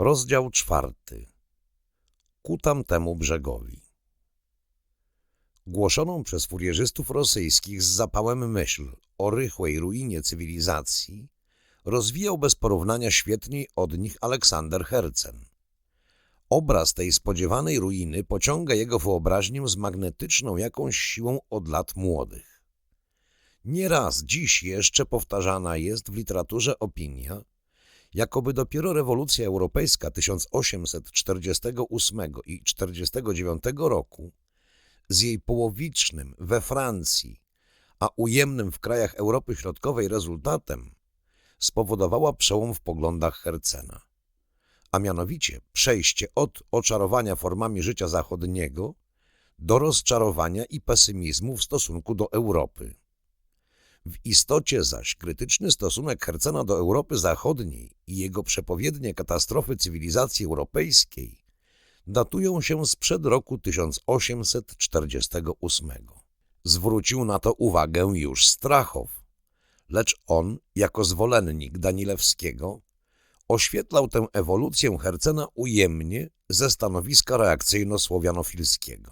Rozdział czwarty. Ku tamtemu brzegowi. Głoszoną przez furierzystów rosyjskich z zapałem myśl o rychłej ruinie cywilizacji rozwijał bez porównania świetniej od nich Aleksander Hercen. Obraz tej spodziewanej ruiny pociąga jego wyobraźnię z magnetyczną jakąś siłą od lat młodych. Nieraz dziś jeszcze powtarzana jest w literaturze opinia, jakoby dopiero rewolucja europejska 1848 i 49 roku z jej połowicznym we Francji, a ujemnym w krajach Europy Środkowej rezultatem spowodowała przełom w poglądach Hercena, a mianowicie przejście od oczarowania formami życia zachodniego do rozczarowania i pesymizmu w stosunku do Europy. W istocie zaś krytyczny stosunek Hercena do Europy Zachodniej i jego przepowiednie katastrofy cywilizacji europejskiej datują się sprzed roku 1848. Zwrócił na to uwagę już Strachow, lecz on, jako zwolennik Danilewskiego, oświetlał tę ewolucję Hercena ujemnie ze stanowiska reakcyjno-słowianofilskiego.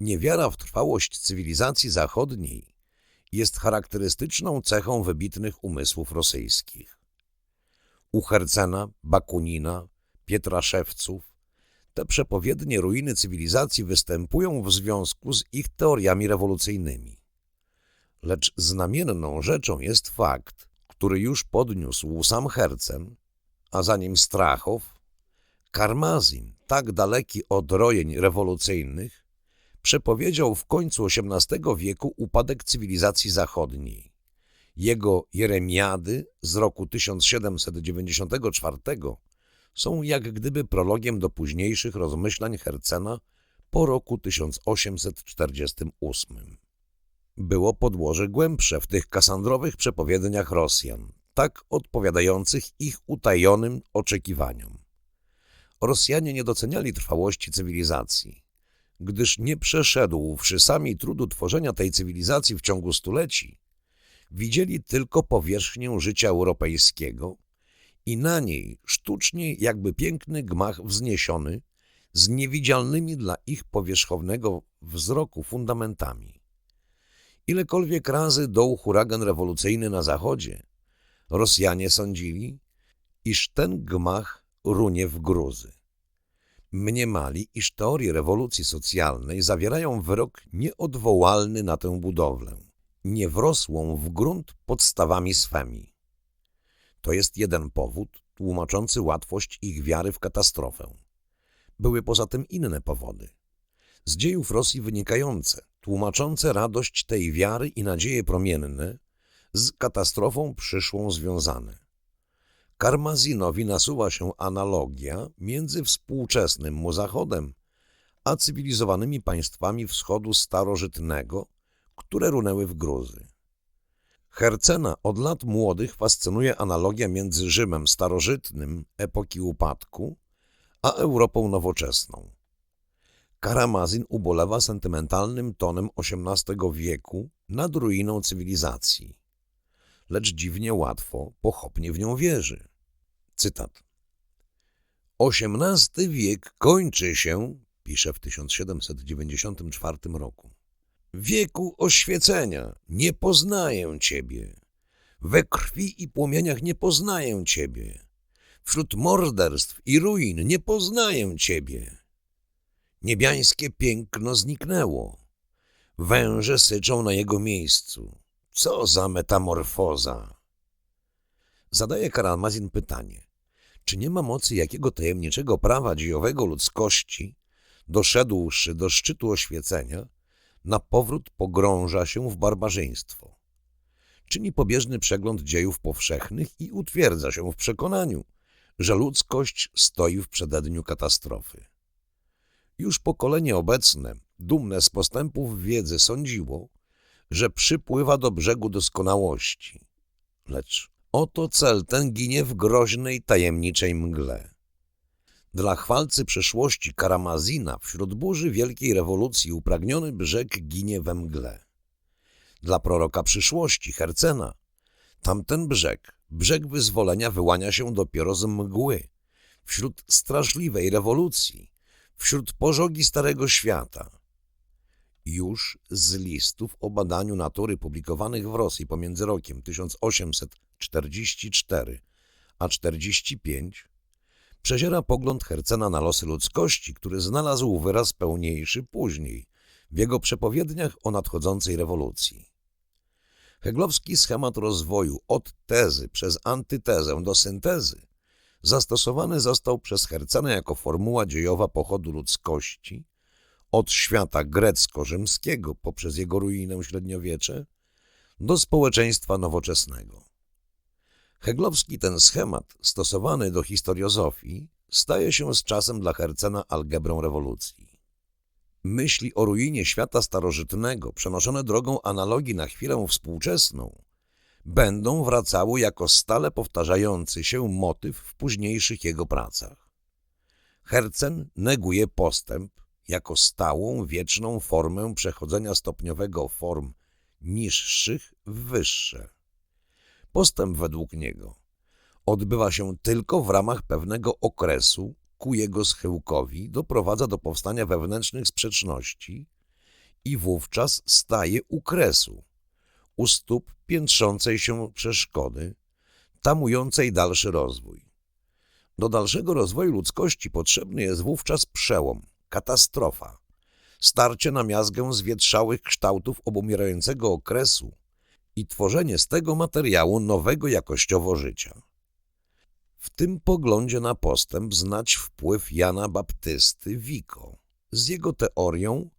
Niewiara w trwałość cywilizacji zachodniej jest charakterystyczną cechą wybitnych umysłów rosyjskich. U Hercena, Bakunina, Pietraszewców te przepowiednie ruiny cywilizacji występują w związku z ich teoriami rewolucyjnymi. Lecz znamienną rzeczą jest fakt, który już podniósł sam Hercen, a za nim Strachow, Karmazin, tak daleki od rojeń rewolucyjnych, przepowiedział w końcu XVIII wieku upadek cywilizacji zachodniej. Jego Jeremiady z roku 1794 są jak gdyby prologiem do późniejszych rozmyślań Hercena po roku 1848. Było podłoże głębsze w tych kasandrowych przepowiedniach Rosjan, tak odpowiadających ich utajonym oczekiwaniom. Rosjanie nie doceniali trwałości cywilizacji, gdyż nie przeszedłszy sami trudu tworzenia tej cywilizacji w ciągu stuleci, widzieli tylko powierzchnię życia europejskiego i na niej sztucznie jakby piękny gmach wzniesiony z niewidzialnymi dla ich powierzchownego wzroku fundamentami. Ilekolwiek razy doł huragan rewolucyjny na zachodzie, Rosjanie sądzili, iż ten gmach runie w gruzy. Mniemali, iż teorie rewolucji socjalnej zawierają wyrok nieodwołalny na tę budowlę, nie wrosłą w grunt podstawami swemi. To jest jeden powód tłumaczący łatwość ich wiary w katastrofę. Były poza tym inne powody. Z dziejów Rosji wynikające, tłumaczące radość tej wiary i nadzieje promienne, z katastrofą przyszłą związane. Karmazinowi nasuwa się analogia między współczesnym mu Zachodem a cywilizowanymi państwami wschodu starożytnego, które runęły w gruzy. Hercena od lat młodych fascynuje analogia między Rzymem starożytnym epoki upadku a Europą nowoczesną. Karamazin ubolewa sentymentalnym tonem XVIII wieku nad ruiną cywilizacji, lecz dziwnie łatwo, pochopnie w nią wierzy. Cytat. XVIII wiek kończy się, pisze w 1794 roku. Wieku oświecenia nie poznaję Ciebie. We krwi i płomieniach nie poznaję Ciebie. Wśród morderstw i ruin nie poznaję Ciebie. Niebiańskie piękno zniknęło. Węże syczą na jego miejscu. Co za metamorfoza! Zadaje Karamazin pytanie. Czy nie ma mocy jakiego tajemniczego prawa dziejowego ludzkości, doszedłszy do szczytu oświecenia, na powrót pogrąża się w barbarzyństwo? Czyni pobieżny przegląd dziejów powszechnych i utwierdza się w przekonaniu, że ludzkość stoi w przededniu katastrofy. Już pokolenie obecne, dumne z postępów wiedzy, sądziło, że przypływa do brzegu doskonałości. Lecz oto cel ten ginie w groźnej, tajemniczej mgle. Dla chwalcy przeszłości Karamazina wśród burzy wielkiej rewolucji upragniony brzeg ginie we mgle. Dla proroka przyszłości Hercena tamten brzeg, brzeg wyzwolenia wyłania się dopiero z mgły, wśród straszliwej rewolucji, wśród pożogi Starego Świata. Już z listów o badaniu natury publikowanych w Rosji pomiędzy rokiem 1844 a 45 przeziera pogląd Hercena na losy ludzkości, który znalazł wyraz pełniejszy później w jego przepowiedniach o nadchodzącej rewolucji. Heglowski schemat rozwoju od tezy przez antytezę do syntezy zastosowany został przez Hercena jako formuła dziejowa pochodu ludzkości od świata grecko-rzymskiego poprzez jego ruinę średniowiecze do społeczeństwa nowoczesnego. Heglowski ten schemat, stosowany do historiozofii, staje się z czasem dla Hercena algebrą rewolucji. Myśli o ruinie świata starożytnego, przenoszone drogą analogii na chwilę współczesną, będą wracały jako stale powtarzający się motyw w późniejszych jego pracach. Hercen neguje postęp jako stałą, wieczną formę przechodzenia stopniowego form niższych w wyższe. Postęp według niego odbywa się tylko w ramach pewnego okresu, ku jego schyłkowi doprowadza do powstania wewnętrznych sprzeczności i wówczas staje u kresu, u stóp piętrzącej się przeszkody, tamującej dalszy rozwój. Do dalszego rozwoju ludzkości potrzebny jest wówczas przełom, katastrofa, starcie na miazgę zwietrzałych kształtów obumierającego okresu i tworzenie z tego materiału nowego jakościowo życia. W tym poglądzie na postęp znać wpływ Jana Baptysty Wiko z jego teorią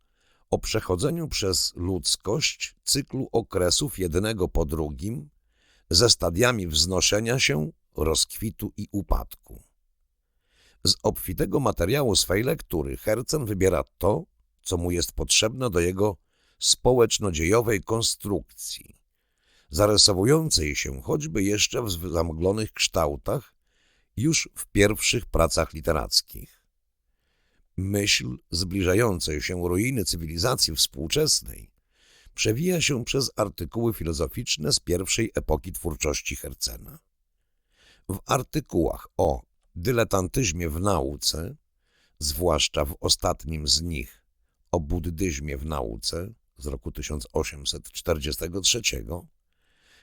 o przechodzeniu przez ludzkość cyklu okresów jednego po drugim ze stadiami wznoszenia się, rozkwitu i upadku. Z obfitego materiału swej lektury Hercen wybiera to, co mu jest potrzebne do jego społeczno-dziejowej konstrukcji, zarysowującej się choćby jeszcze w zamglonych kształtach już w pierwszych pracach literackich. Myśl zbliżającej się ruiny cywilizacji współczesnej przewija się przez artykuły filozoficzne z pierwszej epoki twórczości Hercena. W artykułach o dyletantyzmie w nauce, zwłaszcza w ostatnim z nich o buddyzmie w nauce z roku 1843,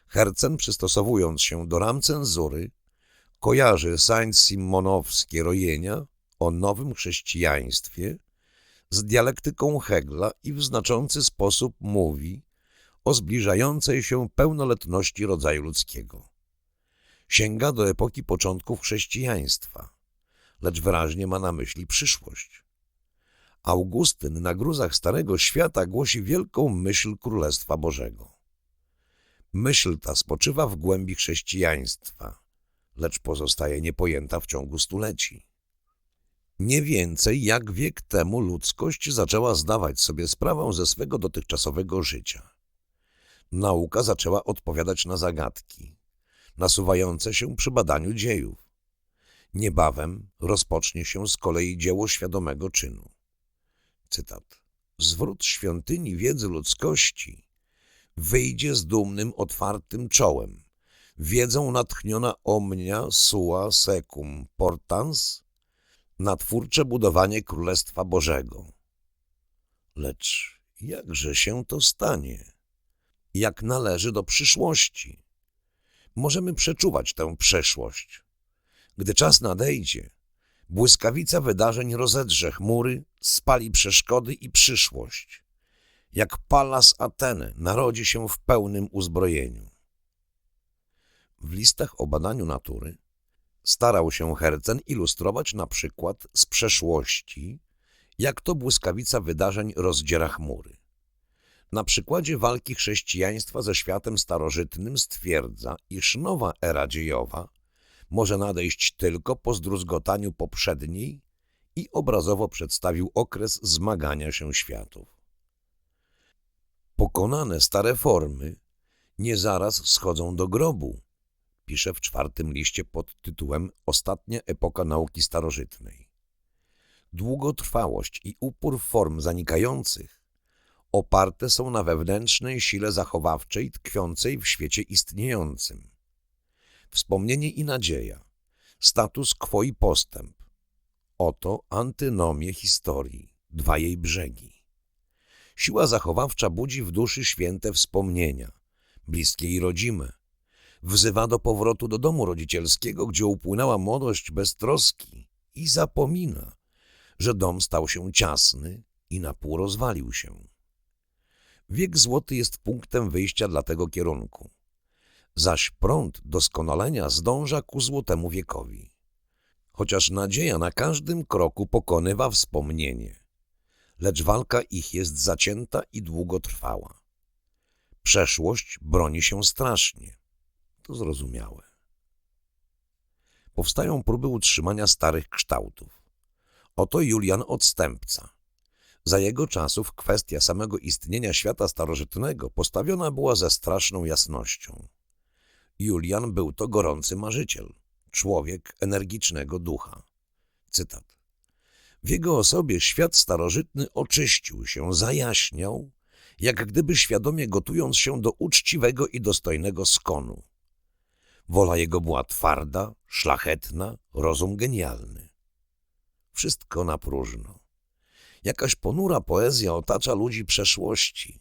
Hercen przystosowując się do ram cenzury kojarzy Saint-Simonowskie rojenia o nowym chrześcijaństwie z dialektyką Hegla i w znaczący sposób mówi o zbliżającej się pełnoletności rodzaju ludzkiego. Sięga do epoki początków chrześcijaństwa, lecz wyraźnie ma na myśli przyszłość. Augustyn na gruzach Starego Świata głosi wielką myśl Królestwa Bożego. Myśl ta spoczywa w głębi chrześcijaństwa – lecz pozostaje niepojęta w ciągu stuleci. Nie więcej jak wiek temu ludzkość zaczęła zdawać sobie sprawę ze swego dotychczasowego życia. Nauka zaczęła odpowiadać na zagadki, nasuwające się przy badaniu dziejów. Niebawem rozpocznie się z kolei dzieło świadomego czynu. Cytat. Zwrót świątyni wiedzy ludzkości wyjdzie z dumnym, otwartym czołem – wiedzą natchniona omnia sua secum portans na twórcze budowanie Królestwa Bożego. Lecz jakże się to stanie? Jak należy do przyszłości? Możemy przeczuwać tę przeszłość. Gdy czas nadejdzie, błyskawica wydarzeń rozedrze chmury, spali przeszkody i przyszłość. Jak Palas Ateny narodzi się w pełnym uzbrojeniu. W listach o badaniu natury starał się Hercen ilustrować na przykład z przeszłości, jak to błyskawica wydarzeń rozdziera chmury. Na przykładzie walki chrześcijaństwa ze światem starożytnym stwierdza, iż nowa era dziejowa może nadejść tylko po zdruzgotaniu poprzedniej i obrazowo przedstawił okres zmagania się światów. Pokonane stare formy nie zaraz schodzą do grobu, pisze w czwartym liście pod tytułem Ostatnia epoka nauki starożytnej. Długotrwałość i upór form zanikających oparte są na wewnętrznej sile zachowawczej tkwiącej w świecie istniejącym. Wspomnienie i nadzieja, status quo i postęp. Oto antynomie historii, dwa jej brzegi. Siła zachowawcza budzi w duszy święte wspomnienia, bliskie i rodzime. Wzywa do powrotu do domu rodzicielskiego, gdzie upłynęła młodość bez troski i zapomina, że dom stał się ciasny i na pół rozwalił się. Wiek złoty jest punktem wyjścia dla tego kierunku, zaś prąd doskonalenia zdąża ku złotemu wiekowi. Chociaż nadzieja na każdym kroku pokonywa wspomnienie, lecz walka ich jest zacięta i długotrwała. Przeszłość broni się strasznie. To zrozumiałe. Powstają próby utrzymania starych kształtów. Oto Julian Odstępca. Za jego czasów kwestia samego istnienia świata starożytnego postawiona była ze straszną jasnością. Julian był to gorący marzyciel, człowiek energicznego ducha. Cytat. W jego osobie świat starożytny oczyścił się, zajaśniał, jak gdyby świadomie gotując się do uczciwego i dostojnego skonu. Wola jego była twarda, szlachetna, rozum genialny. Wszystko na próżno. Jakaś ponura poezja otacza ludzi przeszłości.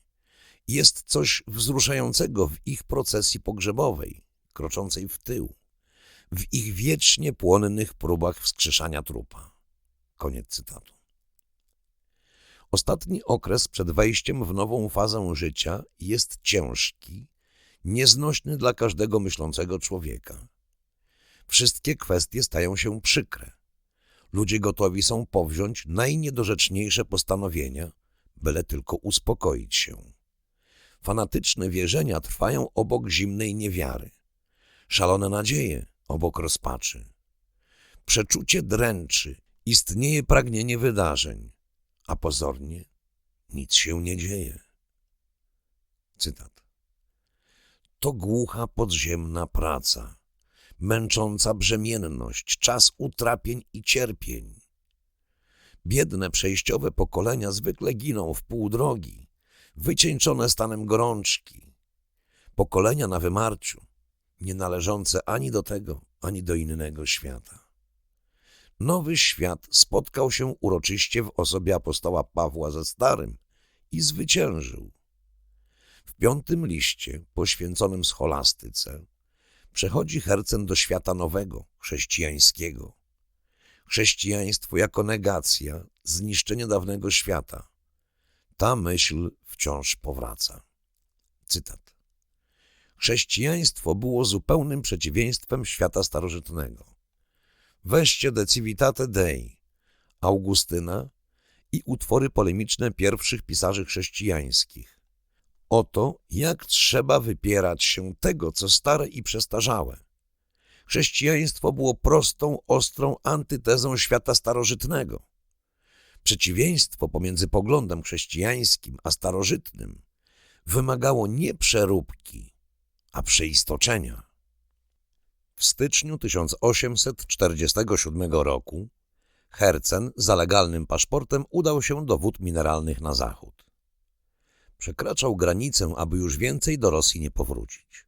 Jest coś wzruszającego w ich procesji pogrzebowej, kroczącej w tył, w ich wiecznie płonnych próbach wskrzeszania trupa. Koniec cytatu. Ostatni okres przed wejściem w nową fazę życia jest ciężki, nieznośny dla każdego myślącego człowieka. Wszystkie kwestie stają się przykre. Ludzie gotowi są powziąć najniedorzeczniejsze postanowienia, byle tylko uspokoić się. Fanatyczne wierzenia trwają obok zimnej niewiary. Szalone nadzieje obok rozpaczy. Przeczucie dręczy, istnieje pragnienie wydarzeń, a pozornie nic się nie dzieje. Cytat. To głucha podziemna praca, męcząca brzemienność, czas utrapień i cierpień. Biedne przejściowe pokolenia zwykle giną w pół drogi, wycieńczone stanem gorączki. Pokolenia na wymarciu, nie należące ani do tego, ani do innego świata. Nowy świat spotkał się uroczyście w osobie apostoła Pawła ze Starym i zwyciężył. W piątym liście, poświęconym scholastyce, przechodzi Hercen do świata nowego, chrześcijańskiego. Chrześcijaństwo jako negacja, zniszczenie dawnego świata. Ta myśl wciąż powraca. Cytat. Chrześcijaństwo było zupełnym przeciwieństwem świata starożytnego. Weźcie de Civitate Dei, Augustyna i utwory polemiczne pierwszych pisarzy chrześcijańskich. Oto jak trzeba wypierać się tego, co stare i przestarzałe. Chrześcijaństwo było prostą, ostrą antytezą świata starożytnego. Przeciwieństwo pomiędzy poglądem chrześcijańskim a starożytnym wymagało nie przeróbki, a przeistoczenia. W styczniu 1847 roku Hercen za legalnym paszportem udał się do wód mineralnych na zachód. Przekraczał granicę, aby już więcej do Rosji nie powrócić.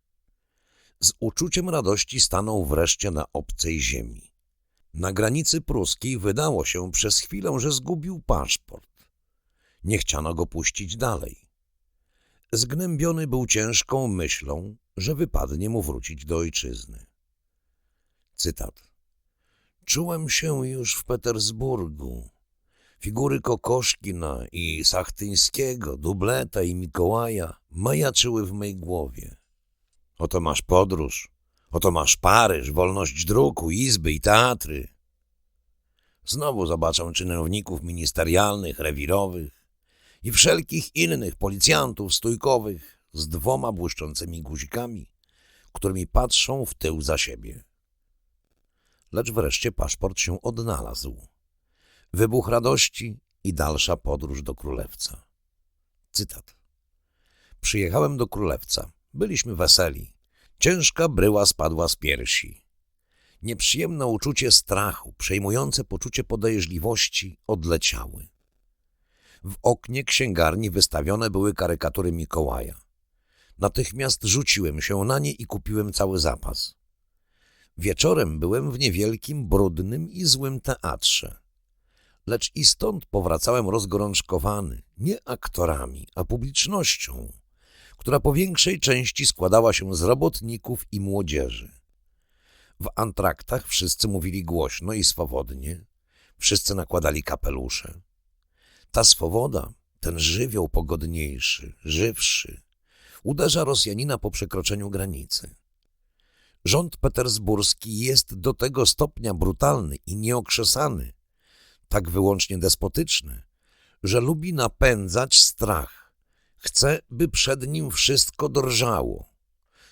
Z uczuciem radości stanął wreszcie na obcej ziemi. Na granicy pruskiej wydało się przez chwilę, że zgubił paszport. Nie chciano go puścić dalej. Zgnębiony był ciężką myślą, że wypadnie mu wrócić do ojczyzny. Cytat. Czułem się już w Petersburgu. Figury Kokoszkina i Sachtyńskiego, Dubleta i Mikołaja majaczyły w mej głowie. Oto masz podróż, oto masz Paryż, wolność druku, izby i teatry. Znowu zobaczę czynowników ministerialnych, rewirowych i wszelkich innych policjantów stójkowych z dwoma błyszczącymi guzikami, którymi patrzą w tył za siebie lecz wreszcie paszport się odnalazł. Wybuch radości i dalsza podróż do królewca. Cytat. Przyjechałem do królewca. Byliśmy weseli. Ciężka bryła spadła z piersi. Nieprzyjemne uczucie strachu, przejmujące poczucie podejrzliwości odleciały. W oknie księgarni wystawione były karykatury Mikołaja. Natychmiast rzuciłem się na nie i kupiłem cały zapas. Wieczorem byłem w niewielkim, brudnym i złym teatrze. Lecz i stąd powracałem rozgorączkowany, nie aktorami, a publicznością, która po większej części składała się z robotników i młodzieży. W antraktach wszyscy mówili głośno i swobodnie, wszyscy nakładali kapelusze. Ta swoboda, ten żywioł pogodniejszy, żywszy, uderza Rosjanina po przekroczeniu granicy. Rząd petersburski jest do tego stopnia brutalny i nieokrzesany, tak wyłącznie despotyczny, że lubi napędzać strach. Chce, by przed nim wszystko drżało.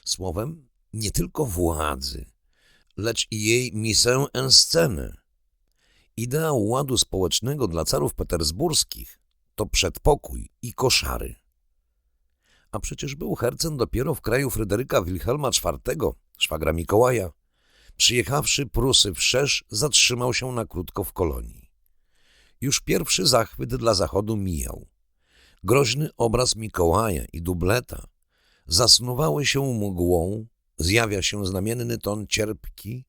Słowem, nie tylko władzy, lecz i jej misę en scenę. Ideał ładu społecznego dla carów petersburskich to przedpokój i koszary. A przecież był Hercen dopiero w kraju Fryderyka Wilhelma IV, szwagra Mikołaja. Przyjechawszy Prusy wszerz, zatrzymał się na krótko w kolonii. Już pierwszy zachwyt dla Zachodu mijał. Groźny obraz Mikołaja i dubleta zasnuwały się mgłą, zjawia się znamienny ton cierpki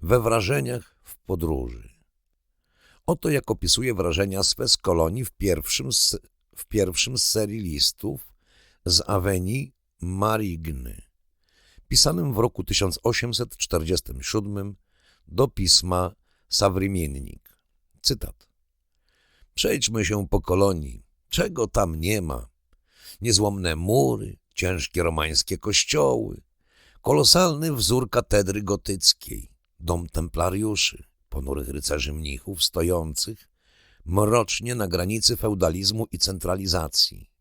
we wrażeniach w podróży. Oto jak opisuje wrażenia swe z kolonii w pierwszym w pierwszym z serii listów z Awenii Marigny, pisanym w roku 1847 do pisma Sawrymiennik. Cytat. Przejdźmy się po kolonii, czego tam nie ma. Niezłomne mury, ciężkie romańskie kościoły, kolosalny wzór katedry gotyckiej, dom templariuszy, ponurych rycerzy mnichów stojących mrocznie na granicy feudalizmu i centralizacji,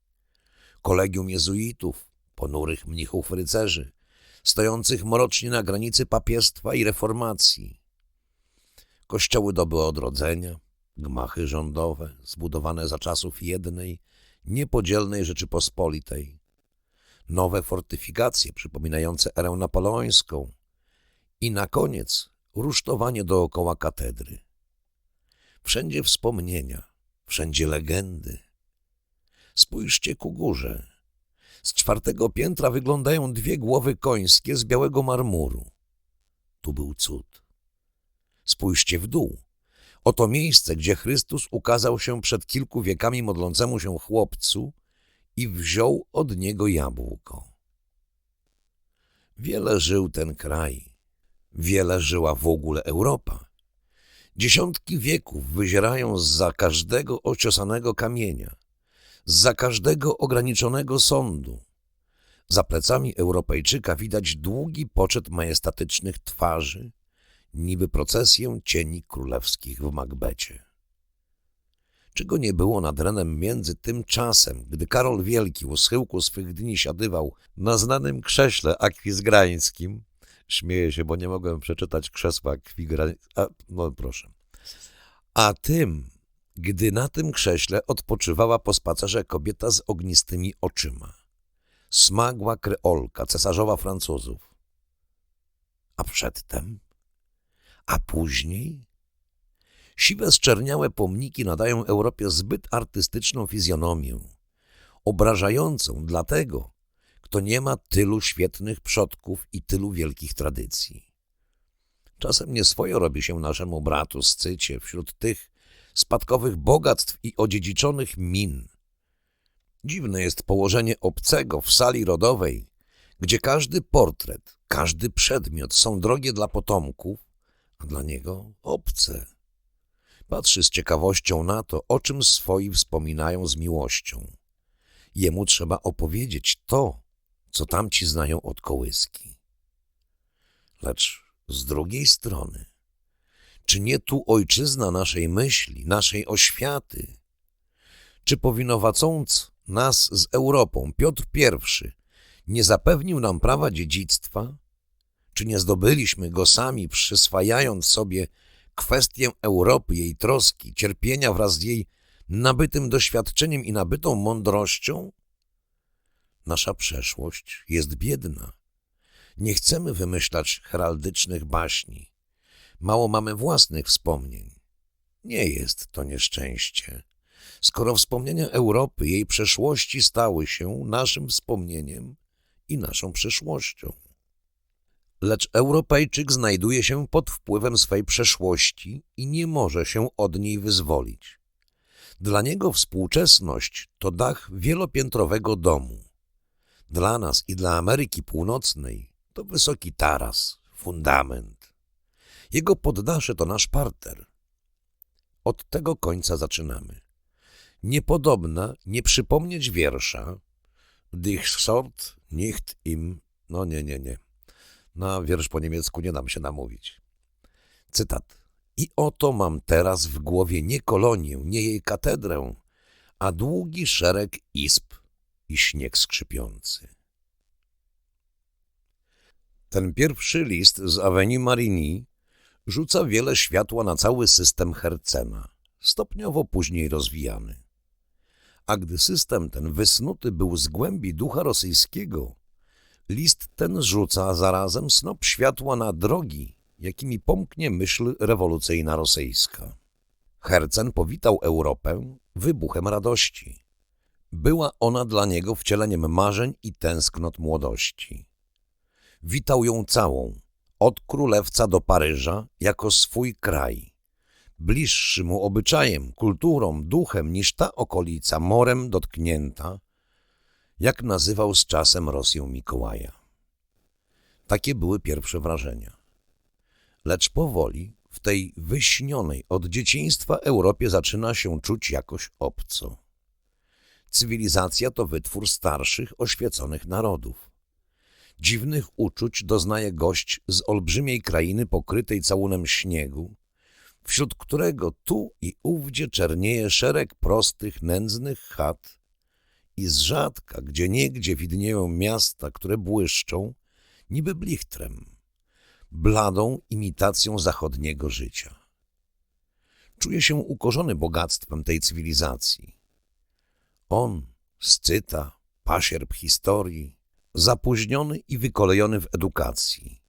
kolegium jezuitów, ponurych mnichów rycerzy, stojących mrocznie na granicy papiestwa i reformacji, kościoły doby odrodzenia, gmachy rządowe zbudowane za czasów jednej, niepodzielnej Rzeczypospolitej, nowe fortyfikacje przypominające erę napoleońską i na koniec rusztowanie dookoła katedry. Wszędzie wspomnienia, wszędzie legendy. Spójrzcie ku górze. Z czwartego piętra wyglądają dwie głowy końskie z białego marmuru. Tu był cud. Spójrzcie w dół. Oto miejsce, gdzie Chrystus ukazał się przed kilku wiekami modlącemu się chłopcu i wziął od niego jabłko. Wiele żył ten kraj, wiele żyła w ogóle Europa. Dziesiątki wieków wyzierają za każdego ociosanego kamienia, za każdego ograniczonego sądu. Za plecami Europejczyka widać długi poczet majestatycznych twarzy, niby procesję cieni królewskich w Macbecie. Czego nie było nad Renem między tym czasem, gdy Karol Wielki u schyłku swych dni siadywał na znanym krześle akwizgrańskim, śmieję się, bo nie mogłem przeczytać krzesła akwizgrańskiego, no proszę, a tym, gdy na tym krześle odpoczywała po spacerze kobieta z ognistymi oczyma, smagła kreolka, cesarzowa Francuzów. A przedtem a później? Siwe, zczerniałe pomniki nadają Europie zbyt artystyczną fizjonomię, obrażającą dlatego, kto nie ma tylu świetnych przodków i tylu wielkich tradycji. Czasem nieswojo robi się naszemu bratu Scycie wśród tych spadkowych bogactw i odziedziczonych min. Dziwne jest położenie obcego w sali rodowej, gdzie każdy portret, każdy przedmiot są drogie dla potomków, a dla niego obce. Patrzy z ciekawością na to, o czym swoi wspominają z miłością. Jemu trzeba opowiedzieć to, co tamci znają od kołyski. Lecz z drugiej strony, czy nie tu ojczyzna naszej myśli, naszej oświaty? Czy powinowacąc nas z Europą Piotr I nie zapewnił nam prawa dziedzictwa, czy nie zdobyliśmy go sami, przyswajając sobie kwestię Europy, jej troski, cierpienia wraz z jej nabytym doświadczeniem i nabytą mądrością? Nasza przeszłość jest biedna. Nie chcemy wymyślać heraldycznych baśni. Mało mamy własnych wspomnień. Nie jest to nieszczęście. Skoro wspomnienia Europy, jej przeszłości stały się naszym wspomnieniem i naszą przyszłością. Lecz Europejczyk znajduje się pod wpływem swej przeszłości i nie może się od niej wyzwolić. Dla niego współczesność to dach wielopiętrowego domu. Dla nas i dla Ameryki Północnej to wysoki taras, fundament. Jego poddasze to nasz parter. Od tego końca zaczynamy. Niepodobna nie przypomnieć wiersza Dich sort nicht im... No nie, nie, nie. Na wiersz po niemiecku nie dam się namówić. Cytat. I oto mam teraz w głowie nie kolonię, nie jej katedrę, a długi szereg izb i śnieg skrzypiący. Ten pierwszy list z Avenue Marigny rzuca wiele światła na cały system Hercena, stopniowo później rozwijany. A gdy system ten wysnuty był z głębi ducha rosyjskiego, list ten rzuca zarazem snop światła na drogi, jakimi pomknie myśl rewolucyjna rosyjska. Hercen powitał Europę wybuchem radości. Była ona dla niego wcieleniem marzeń i tęsknot młodości. Witał ją całą, od królewca do Paryża, jako swój kraj. Bliższy mu obyczajem, kulturą, duchem niż ta okolica morem dotknięta, jak nazywał z czasem Rosję Mikołaja. Takie były pierwsze wrażenia. Lecz powoli w tej wyśnionej od dzieciństwa Europie zaczyna się czuć jakoś obco. Cywilizacja to wytwór starszych, oświeconych narodów. Dziwnych uczuć doznaje gość z olbrzymiej krainy pokrytej całunem śniegu, wśród którego tu i ówdzie czernieje szereg prostych, nędznych chat i z rzadka, gdzie niegdzie widnieją miasta, które błyszczą, niby blichtrem, bladą imitacją zachodniego życia. Czuje się ukorzony bogactwem tej cywilizacji. On, scyta, pasierb historii, zapóźniony i wykolejony w edukacji.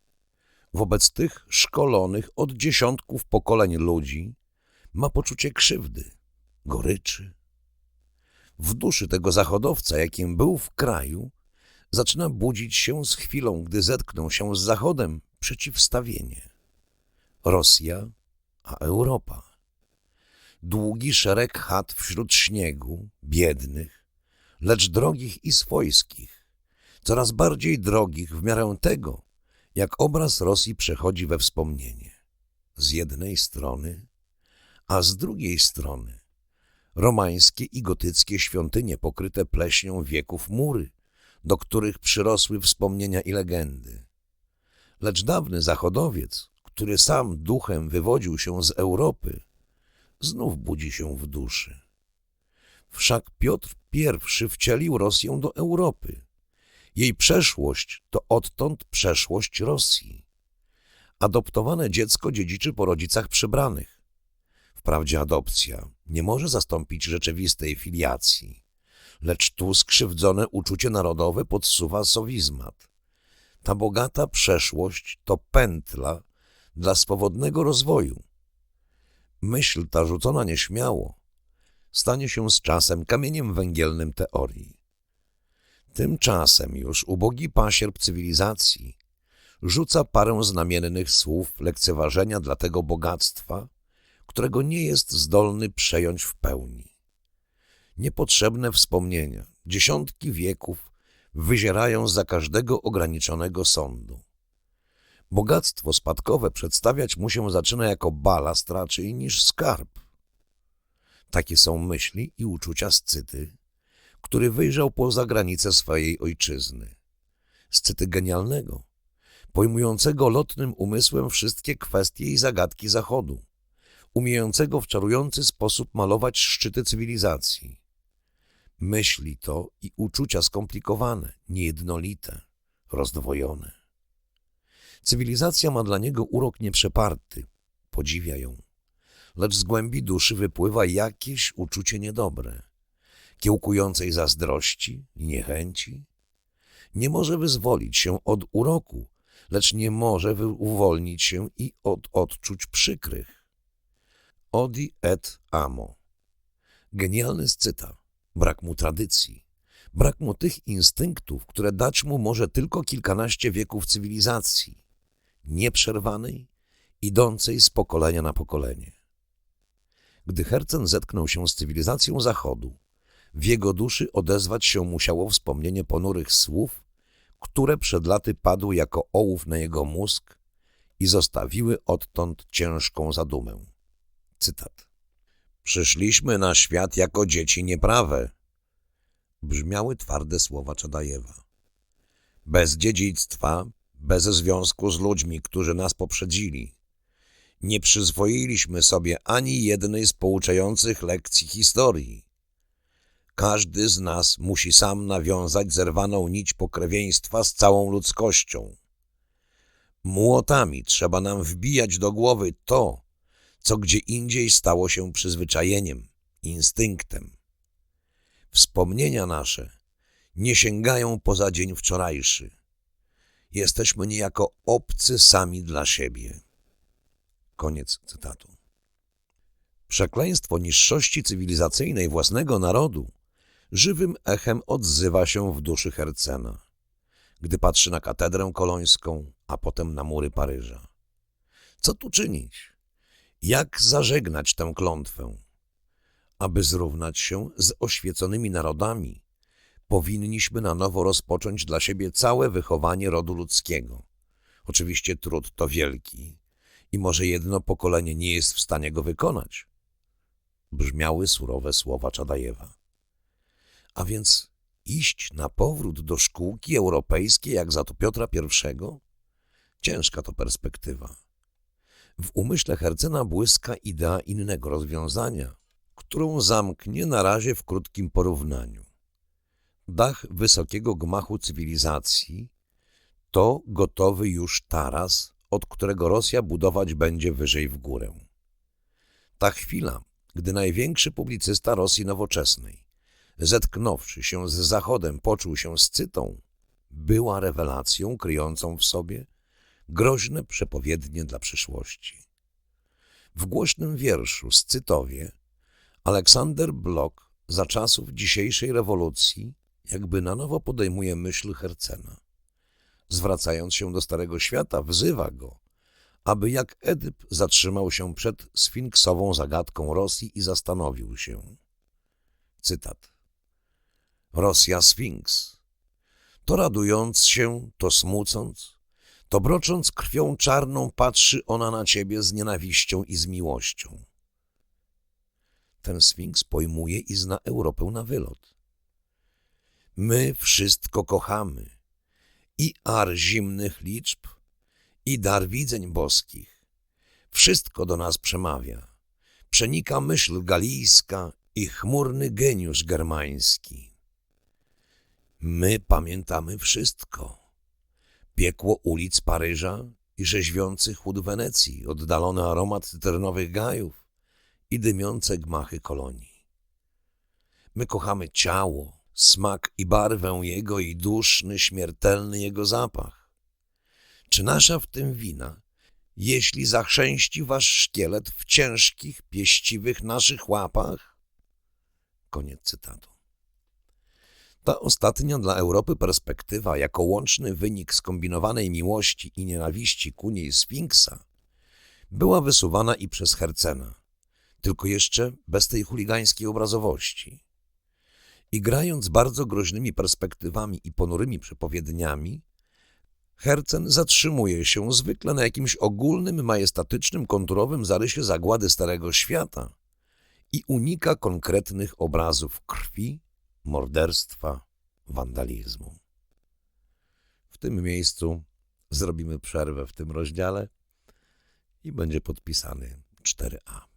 Wobec tych szkolonych od dziesiątków pokoleń ludzi ma poczucie krzywdy, goryczy. W duszy tego zachodowca, jakim był w kraju, zaczyna budzić się z chwilą, gdy zetknął się z Zachodem przeciwstawienie. Rosja, a Europa. Długi szereg chat wśród śniegu, biednych, lecz drogich i swojskich, coraz bardziej drogich w miarę tego, jak obraz Rosji przechodzi we wspomnienie. Z jednej strony, a z drugiej strony romańskie i gotyckie świątynie pokryte pleśnią wieków mury, do których przyrosły wspomnienia i legendy. Lecz dawny zachodowiec, który sam duchem wywodził się z Europy, znów budzi się w duszy. Wszak Piotr I wcielił Rosję do Europy. Jej przeszłość to odtąd przeszłość Rosji. Adoptowane dziecko dziedziczy po rodzicach przybranych. Wprawdzie adopcja nie może zastąpić rzeczywistej filiacji, lecz tu skrzywdzone uczucie narodowe podsuwa sowizmat. Ta bogata przeszłość to pętla dla swobodnego rozwoju. Myśl ta rzucona nieśmiało stanie się z czasem kamieniem węgielnym teorii. Tymczasem już ubogi pasierb cywilizacji rzuca parę znamiennych słów lekceważenia dla tego bogactwa, którego nie jest zdolny przejąć w pełni. Niepotrzebne wspomnienia, dziesiątki wieków wyzierają za każdego ograniczonego sądu. Bogactwo spadkowe przedstawiać mu się zaczyna jako balast raczej niż skarb. Takie są myśli i uczucia Scyty, który wyjrzał poza granice swojej ojczyzny. Scyty genialnego, pojmującego lotnym umysłem wszystkie kwestie i zagadki Zachodu, umiejącego w czarujący sposób malować szczyty cywilizacji. Myśli to i uczucia skomplikowane, niejednolite, rozdwojone. Cywilizacja ma dla niego urok nieprzeparty, podziwia ją, lecz z głębi duszy wypływa jakieś uczucie niedobre, kiełkującej zazdrości i niechęci. Nie może wyzwolić się od uroku, lecz nie może uwolnić się i od odczuć przykrych. Odi et amo. Genialny scyta. Brak mu tradycji. Brak mu tych instynktów, które dać mu może tylko kilkanaście wieków cywilizacji. nieprzerwanej, idącej z pokolenia na pokolenie. Gdy Hercen zetknął się z cywilizacją Zachodu, w jego duszy odezwać się musiało wspomnienie ponurych słów, które przed laty padły jako ołów na jego mózg i zostawiły odtąd ciężką zadumę. Cytat. Przyszliśmy na świat jako dzieci nieprawe. Brzmiały twarde słowa Czadajewa. Bez dziedzictwa, bez związku z ludźmi, którzy nas poprzedzili. Nie przyzwoiliśmy sobie ani jednej z pouczających lekcji historii. Każdy z nas musi sam nawiązać zerwaną nić pokrewieństwa z całą ludzkością. Młotami trzeba nam wbijać do głowy to, co gdzie indziej stało się przyzwyczajeniem, instynktem. Wspomnienia nasze nie sięgają poza dzień wczorajszy. Jesteśmy niejako obcy sami dla siebie. Koniec cytatu. Przekleństwo niższości cywilizacyjnej własnego narodu żywym echem odzywa się w duszy Hercena, gdy patrzy na katedrę kolońską, a potem na mury Paryża. Co tu czynić? Jak zażegnać tę klątwę? Aby zrównać się z oświeconymi narodami, powinniśmy na nowo rozpocząć dla siebie całe wychowanie rodu ludzkiego. Oczywiście trud to wielki i może jedno pokolenie nie jest w stanie go wykonać. Brzmiały surowe słowa Czadajewa. A więc iść na powrót do szkółki europejskiej jak za to Piotra I? Ciężka to perspektywa. W umyśle Hercena błyska idea innego rozwiązania, którą zamknie na razie w krótkim porównaniu. Dach wysokiego gmachu cywilizacji to gotowy już taras, od którego Rosja budować będzie wyżej w górę. Ta chwila, gdy największy publicysta Rosji nowoczesnej, zetknąwszy się z Zachodem, poczuł się scytą, była rewelacją kryjącą w sobie groźne przepowiednie dla przyszłości. W głośnym wierszu Scytowie Aleksander Blok za czasów dzisiejszej rewolucji jakby na nowo podejmuje myśl Hercena. Zwracając się do Starego Świata, wzywa go, aby jak Edyp zatrzymał się przed sfinksową zagadką Rosji i zastanowił się. Cytat. Rosja Sfinks. To radując się, to smucąc, to brocząc krwią czarną patrzy ona na ciebie z nienawiścią i z miłością. Ten Sfinks pojmuje i zna Europę na wylot. My wszystko kochamy, i ar zimnych liczb, i dar widzeń boskich. Wszystko do nas przemawia. Przenika myśl galijska i chmurny geniusz germański. My pamiętamy wszystko. Piekło ulic Paryża i rzeźwiący chłód Wenecji, oddalony aromat cytrynowych gajów i dymiące gmachy kolonii. My kochamy ciało, smak i barwę jego i duszny, śmiertelny jego zapach. Czy nasza w tym wina, jeśli zachrzęści wasz szkielet w ciężkich, pieściwych naszych łapach? Koniec cytatu. Ta ostatnia dla Europy perspektywa, jako łączny wynik skombinowanej miłości i nienawiści ku niej Sfinksa, była wysuwana i przez Hercena, tylko jeszcze bez tej chuligańskiej obrazowości. I grając bardzo groźnymi perspektywami i ponurymi przepowiedniami, Hercen zatrzymuje się zwykle na jakimś ogólnym, majestatycznym, konturowym zarysie zagłady Starego Świata i unika konkretnych obrazów krwi, morderstwa, wandalizmu. W tym miejscu zrobimy przerwę w tym rozdziale i będzie podpisany 4a.